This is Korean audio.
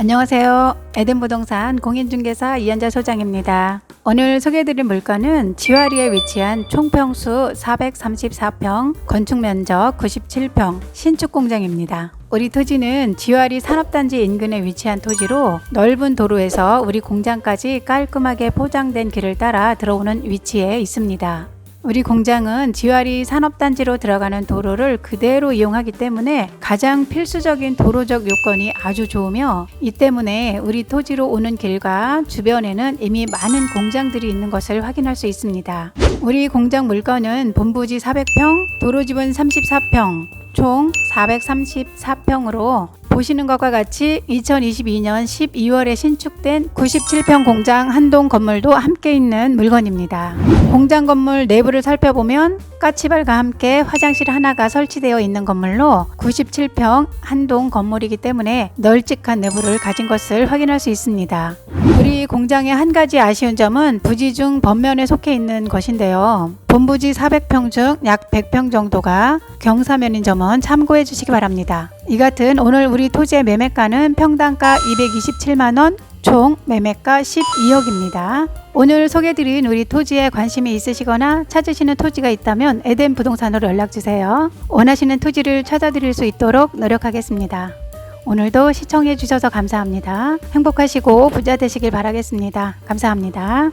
안녕하세요. 에덴부동산 공인중개사 이현자 소장입니다. 오늘 소개해드릴 물건은 지와리에 위치한 총평수 434평, 건축면적 97평, 신축 공장입니다. 우리 토지는 지와리 산업단지 인근에 위치한 토지로 넓은 도로에서 우리 공장까지 깔끔하게 포장된 길을 따라 들어오는 위치에 있습니다. 우리 공장은 지와리 산업단지로 들어가는 도로를 그대로 이용하기 때문에 가장 필수적인 도로적 요건이 아주 좋으며 이 때문에 우리 토지로 오는 길과 주변에는 이미 많은 공장들이 있는 것을 확인할 수 있습니다. 우리 공장 물건은 본부지 400평, 도로 지분 34평, 총 434평으로 보시는 것과 같이 2022년 12월에 신축된 97평 공장 한동 건물도 함께 있는 물건입니다. 공장 건물 내부를 살펴보면 까치발과 함께 화장실 하나가 설치되어 있는 건물로 97평 한동 건물이기 때문에 널찍한 내부를 가진 것을 확인할 수 있습니다. 우리 공장의 한 가지 아쉬운 점은 부지 중 번면에 속해 있는 것인데요. 본부지 400평 중 약 100평 정도가 경사면인 점은 참고해 주시기 바랍니다. 이 같은 오늘 우리 토지의 매매가는 평당가 227만원, 총 매매가 12억입니다. 오늘 소개드린 우리 토지에 관심이 있으시거나 찾으시는 토지가 있다면 에덴 부동산으로 연락주세요. 원하시는 토지를 찾아드릴 수 있도록 노력하겠습니다. 오늘도 시청해 주셔서 감사합니다. 행복하시고 부자 되시길 바라겠습니다. 감사합니다.